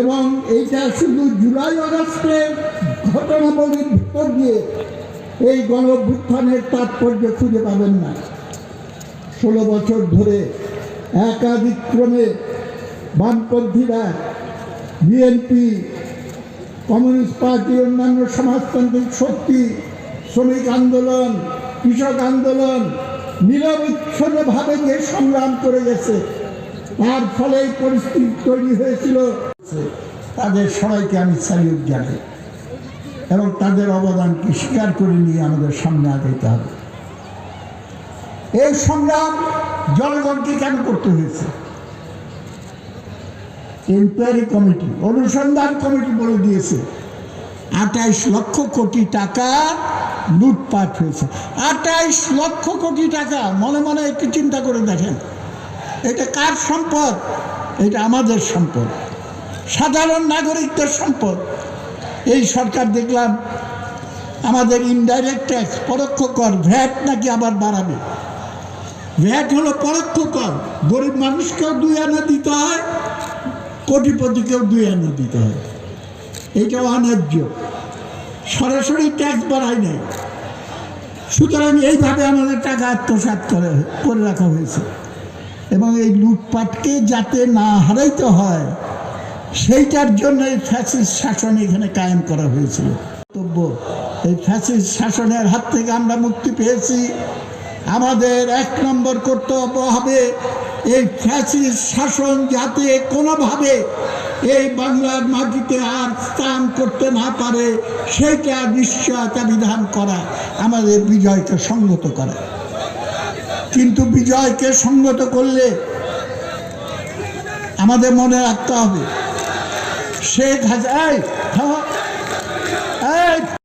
এবং এইটা শুধু জুলাই আগস্টের ঘটনাবলীর ভিতর দিয়ে এই গণভ্যুত্থানের তাৎপর্য খুঁজে পাবেন না। ষোলো বছর ধরে একাধিক্রমে বামপন্থীরা বিএনপি কমিউনিস্ট পার্টি, অন্যান্য সমাজতান্ত্রিক শক্তি, শ্রমিক আন্দোলন, কৃষক আন্দোলন নিরবিচ্ছিন্নভাবে যে সংগ্রাম করে গেছে, তার ফলে পরিস্থিতি তৈরি হয়েছিল তাদের সবাইকে আমি স্যালিউট জানাই এবং তাদের অবদানকে স্বীকার করে নিয়ে আমাদের সামনে আগাইতে হবে। এই সংগ্রাম জনগণকে কেন করতে হয়েছে? ইনকোয়ারি কমিটি অনুসন্ধান কমিটি বলে দিয়েছে, আঠাইশ লক্ষ কোটি টাকা লুটপাট হয়েছে। আঠাইশ লক্ষ কোটি টাকা, মনে মনে একটু চিন্তা করে দেখেন, এটা কার সম্পদ? এটা আমাদের সম্পদ। সাধারণ নাগরিকদের সম্পদ। এই সরকার দেখলাম, আমাদের ইনডাইরেক্ট ট্যাক্স পরোক্ষ কর ভ্যাট নাকি আবার বাড়াবে। ভ্যাট হলো পরোক্ষ কর, গরিব মানুষকেও দুই আনা দিতে হয়, কোটিপতিকেও দুই আনা দিতে হয়। এইটা অন্যায্য। সরাসরি ট্যাক্স বাড়ায় নাই। সুতরাং এইভাবে আমাদের টাকা আত্মসাৎ করে করে রাখা হয়েছে। এবং এই লুটপাটকে যাতে না হারাইতে হয় সেইটার জন্য এই ফ্যাসিস্ট শাসন এখানে কায়েম করা হয়েছিল। বক্তব্য, এই ফ্যাসিস শাসনের হাত থেকে আমরা মুক্তি পেয়েছি। আমাদের এক নম্বর কর্তব্য হবে এই ফ্যাসিস শাসন যাতে কোনোভাবে এই বাংলার মাটিতে আর স্থান করতে না পারে, সেইটা নিশ্চয়তা বিধান করা, আমাদের বিজয়কে সঙ্গত করা। কিন্তু বিজয়কে সঙ্গত করলে আমাদের মনে রাখতে হবে শেখ হাজার